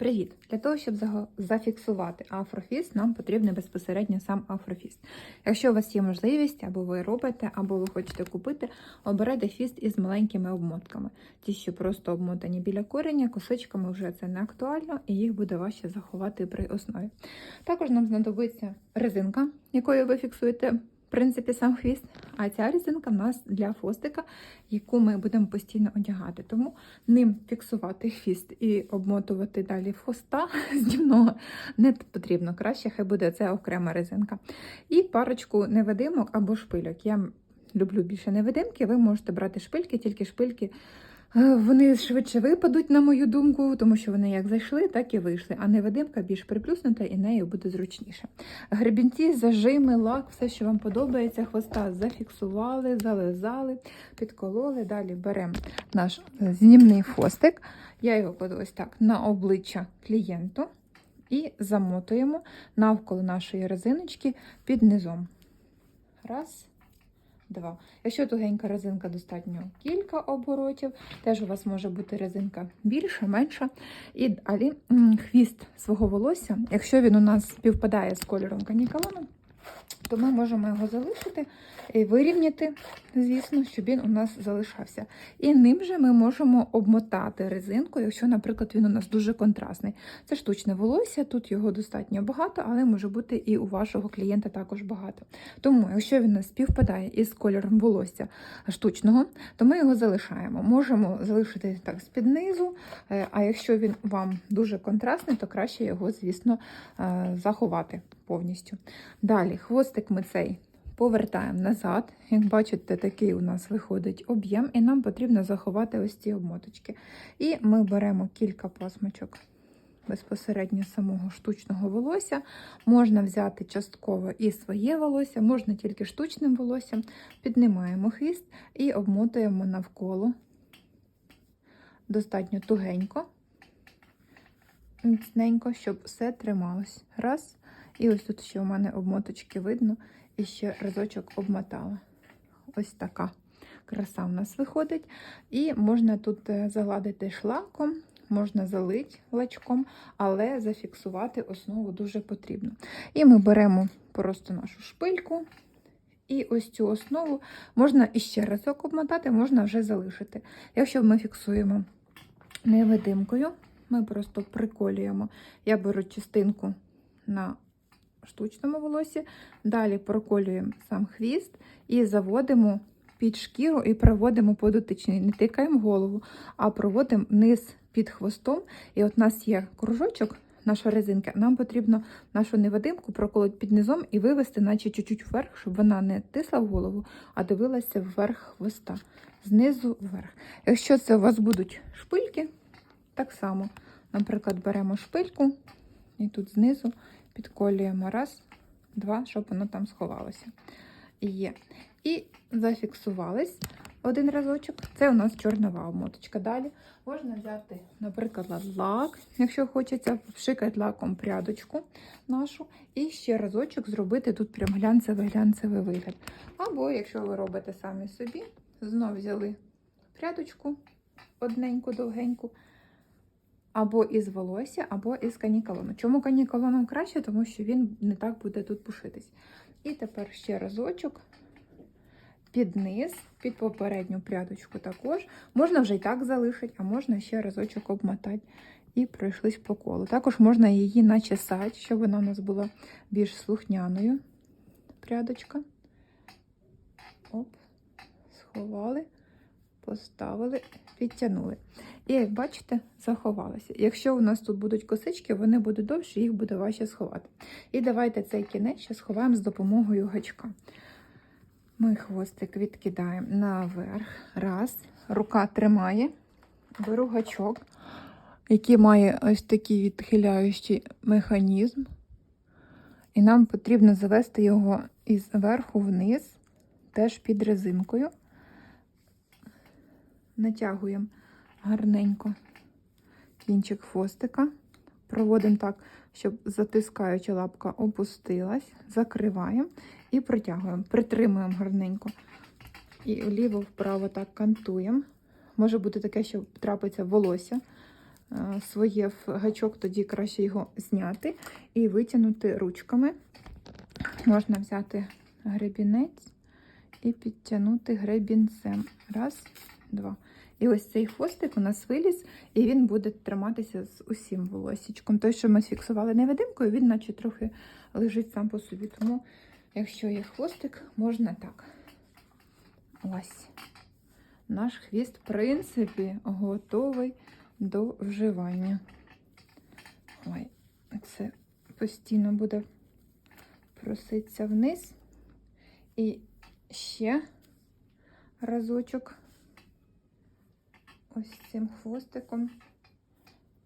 Привіт! Для того, щоб зафіксувати афрофіст, нам потрібен безпосередньо сам афрофіст. Якщо у вас є можливість, або ви робите, або ви хочете купити, оберете фіст із маленькими обмотками. Ті, що просто обмотані біля кореня, косичками вже це не актуально, і їх буде важче заховати при основі. Також нам знадобиться резинка, якою ви фіксуєте. В принципі, сам хвіст, а ця резинка в нас для хвостика, яку ми будемо постійно одягати. Тому ним фіксувати хвіст і обмотувати далі хвоста знімного не потрібно. Краще хай буде це окрема резинка. І парочку невидимок або шпильок. Я люблю більше невидимки, ви можете брати шпильки, тільки шпильки. Е, Вони швидше випадуть, на мою думку, тому що вони як зайшли, так і вийшли. А невидимка більш приплюснута і нею буде зручніше. Гребінці, зажими, лак, все, що вам подобається. Хвоста зафіксували, зализали, підкололи. Далі беремо наш знімний хвостик. Я його кладу ось так на обличчя клієнту і замотуємо навколо нашої резиночки під низом. Раз, два. Якщо тугенька резинка, достатньо кілька оборотів. Теж у вас може бути резинка більша, менша. І далі хвіст свого волосся, якщо він у нас співпадає з кольором канікалону, то ми можемо його залишити і вирівняти, звісно, щоб він у нас залишався. І ним же ми можемо обмотати резинку, якщо, наприклад, він у нас дуже контрастний. Це штучне волосся, тут його достатньо багато, але може бути і у вашого клієнта також багато. Тому, якщо він у нас співпадає із кольором волосся штучного, то ми його залишаємо. Можемо залишити так з-під низу, е, а якщо він вам дуже контрастний, то краще його, звісно, е, заховати повністю. Далі, хвостик ми цей повертаємо назад. Як бачите, такий у нас виходить об'єм, і нам потрібно заховати ось ці обмоточки. І ми беремо кілька пасмочок безпосередньо самого штучного волосся. Можна взяти частково і своє волосся, можна тільки штучним волоссям. Піднімаємо хвіст і обмотуємо навколо достатньо тугенько, міцненько, щоб все трималось. Раз. І ось тут ще у мене обмоточки видно, і ще разочок обмотала. Ось така краса у нас виходить. І можна тут е, загладити шлаком, можна залити лачком, але зафіксувати основу дуже потрібно. І ми беремо просто нашу шпильку. І ось цю основу можна іще разок обмотати, можна вже залишити. Якщо ми фіксуємо невидимкою, ми просто приколюємо. Я беру частинку на штучному волосі, далі проколюємо сам хвіст і заводимо під шкіру і проводимо по дотичній. Не тикаємо голову, а проводимо низ під хвостом. І от у нас є кружочок, наша резинка. Нам потрібно нашу невидимку проколоти під низом і вивести, наче чуть-чуть вверх, щоб вона не тисла в голову, а дивилася вверх хвоста, знизу вверх. Якщо це у вас будуть шпильки, так само, наприклад, беремо шпильку і тут знизу підколюємо раз, два, щоб воно там сховалося. Є. І зафіксувались один разочок. Це у нас чорнова обмоточка. Далі можна взяти, наприклад, лак, якщо хочеться, вшикати лаком прядочку нашу, і ще разочок зробити тут прям глянцевий-глянцевий вигляд. Або, якщо ви робите самі собі, знов взяли прядочку одненьку, довгеньку, або із волосся, або із канікалону. Чому канікалоном краще? Тому що він не так буде тут пушитись. І тепер ще разочок під низ, під попередню прядочку також. Можна вже і так залишити, а можна ще разочок обмотати. І пройшлись по колу. Також можна її начесати, щоб вона у нас була більш слухняною. Прядочка. Оп, сховали, поставили, підтягнули. І як бачите, заховалося. Якщо у нас тут будуть косички, вони будуть довші, їх буде важче сховати. І давайте цей кінець ще сховаємо з допомогою гачка. Ми хвостик відкидаємо наверх. Раз. Рука тримає. Беру гачок, який має ось такий відхиляючий механізм. І нам потрібно завести його із верху вниз, теж під резинкою. Натягуємо гарненько кінчик хвостика. Проводимо так, щоб затискаюча лапка опустилась, закриваємо і протягуємо, притримуємо гарненько. І вліво-вправо так кантуємо. Може бути таке, що трапиться волосся е, своє в гачок, тоді краще його зняти і витягнути ручками. Можна взяти гребінець і підтягнути гребінцем. Раз, два. І ось цей хвостик у нас виліз, і він буде триматися з усім волосічком. Той, що ми фіксували невидимкою, він наче трохи лежить сам по собі. Тому, якщо є хвостик, можна так. Ось. Наш хвіст, в принципі, готовий до вживання. Ой, це постійно буде проситися вниз. І ще разочок ось цим хвостиком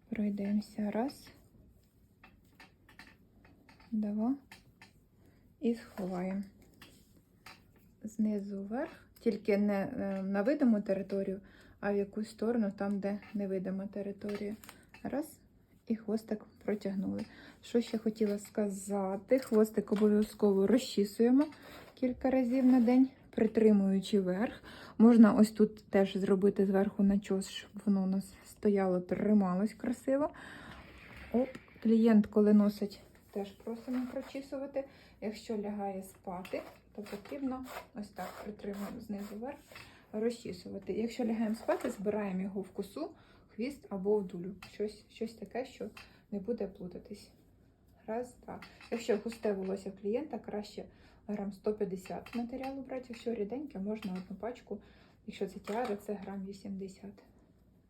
пройдемося. Раз, два і сховаємо знизу вверх, тільки не е, на видиму територію, а в якусь сторону, там, де невидима територія. Раз, і хвостик протягнули. Що ще хотіла сказати? Хвостик обов'язково розчісуємо кілька разів на день, притримуючи верх. Можна ось тут теж зробити зверху начос, щоб воно у нас стояло, трималось красиво. Оп, клієнт, коли носить, теж просимо прочісувати. Якщо лягає спати, то потрібно ось так притримуємо знизу вверх, розчісувати. Якщо лягаємо спати, збираємо його в косу, хвіст або в дулю. Щось, щось таке, що не буде плутатись. Раз, два. Якщо густе волосся клієнта, краще грам 150 матеріалу брати. Якщо ріденьке, можна одну пачку. Якщо це тіара, це грам 80.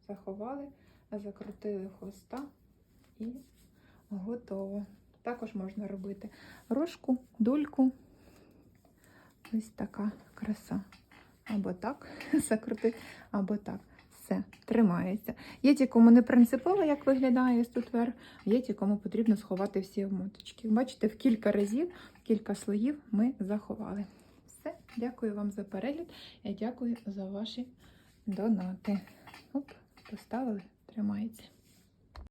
Заховали, закрутили хвоста і готово. Також можна робити рожку, дульку. Ось така краса. Або так закрутити, або так. Все, тримається. Є ті, кому не принципово, як виглядає тут верх, є ті, кому потрібно сховати всі обмоточки. Бачите, в кілька разів, кілька слоїв ми заховали. Все, дякую вам за перегляд. Я дякую за ваші донати. Оп, поставили, тримається.